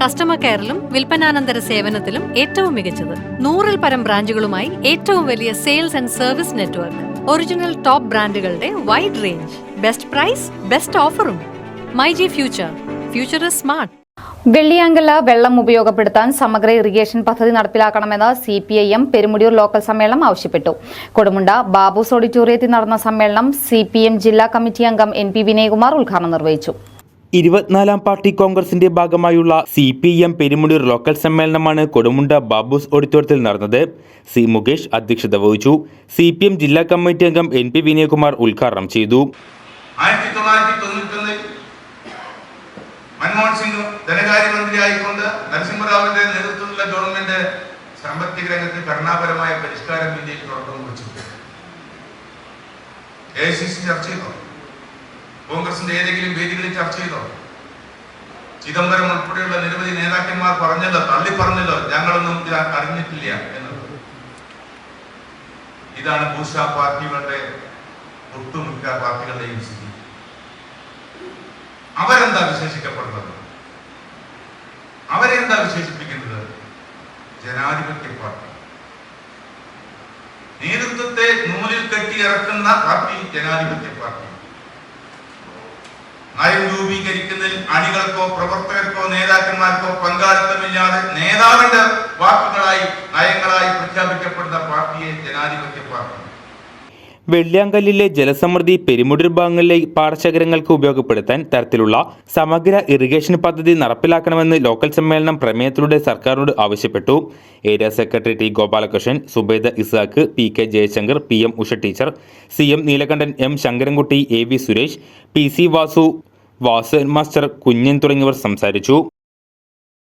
Customer കെയറിലും വിൽപ്പനാനന്തര സേവനത്തിലും ഏറ്റവും മികച്ചത്. നൂറിൽ പരം ബ്രാഞ്ചുകളുമായി ഏറ്റവും വലിയ sales and service network. Original top ബ്രാൻഡുകളുടെ wide range best price best ഓഫറും my G future. Future is smart. Velliyankallu വെള്ളം ഉപയോഗപ്പെടുത്താൻ സമഗ്ര ഇറിഗേഷൻ പദ്ധതി നടപ്പിലാക്കണമെന്ന് C P I M Perumudiyoor local സമ്മേളനം ആവശ്യപ്പെട്ടു. കൊടുമുണ്ട ബാബൂസ് ഓഡിറ്റോറിയത്തിൽ നടന്ന സമ്മേളനം സി പി എം ജില്ലാ കമ്മിറ്റി അംഗം എൻ പി വിനയകുമാർ ഉദ്ഘാടനം നിർവഹിച്ചു. ഇരുപത്തിനാലാം പാർട്ടി കോൺഗ്രസിന്റെ ഭാഗമായുള്ള C P M Perumudiyoor local സമ്മേളനമാണ് കൊടുമുണ്ട ബാബൂസ് ഓഡിറ്റോറിയത്തിൽ നടന്നത്. സി മുകേഷ് അധ്യക്ഷത വഹിച്ചു. സി പി എം ജില്ലാ കമ്മിറ്റി അംഗം എൻ പി വിനയകുമാർ ഉദ്ഘാടനം ചെയ്തു. ആയിരത്തി തൊള്ളായിരത്തി തൊണ്ണൂറ്റൊന്നിൽ മൻമോഹൻ സിംഗ് ധനകാര്യമന്ത്രിയായിക്കൊണ്ട് നരസിംഹറാവിന്റെ നേതൃത്വത്തിലുള്ള ഗവൺമെന്റ് സാമ്പത്തിക രംഗത്ത് ഭരണപരമായ പരിഷ്കാരം ഇന്ത്യയിൽ തുടക്കം കുറിച്ചു. എ ചർച്ച ചെയ്തോ. കോൺഗ്രസിന്റെ ഏതെങ്കിലും വേദികളിൽ ചർച്ച ചെയ്തോ? ചിദംബരം ഉൾപ്പെടെയുള്ള നിരവധി നേതാക്കന്മാർ പറഞ്ഞല്ലോ തള്ളി പറഞ്ഞല്ലോ ഞങ്ങളൊന്നും ഇത് അറിഞ്ഞിട്ടില്ല എന്നുള്ളത് ഇതാണ് ഭൂഷ പാർട്ടികളുടെ ഒട്ടുമിക്ക പാർട്ടികളുടെയും സ്ഥിതി. അവരെന്താ വിശേഷിക്കപ്പെടുന്നത്? അവരെന്താ വിശേഷിപ്പിക്കുന്നത്? ജനാധിപത്യ പാർട്ടി. നേതൃത്വത്തെ നൂലിൽ കെട്ടി ഇറക്കുന്ന പാർട്ടി ജനാധിപത്യ പാർട്ടി. നയം രൂപീകരിക്കുന്നതിൽ അണികൾക്കോ പ്രവർത്തകർക്കോ നേതാക്കന്മാർക്കോ പങ്കാളിത്തമില്ലാതെ നേതാവിന്റെ വാക്കുകളായി നയങ്ങളായി പ്രഖ്യാപിക്കപ്പെടുന്ന പാർട്ടിയെ ജനാധിപത്യ പാർട്ടി. വെള്ളിയാങ്കല്ലിലെ ജലസമൃദ്ധി പെരുമുടിർ ഭാഗങ്ങളിലെ പാടശേഖരങ്ങൾക്ക് ഉപയോഗപ്പെടുത്താൻ തരത്തിലുള്ള സമഗ്ര ഇറിഗേഷൻ പദ്ധതി നടപ്പിലാക്കണമെന്ന് ലോക്കൽ സമ്മേളനം പ്രമേയത്തിലൂടെ സർക്കാരിനോട് ആവശ്യപ്പെട്ടു. Area secretary T Gopalakrishnan Subaida Isaq P K Jayashankar P M Usha teacher C M Neelakandan M Shankarankutty A V Suresh P C Vasu Vasu master Kunjan തുടങ്ങിയവർ സംസാരിച്ചു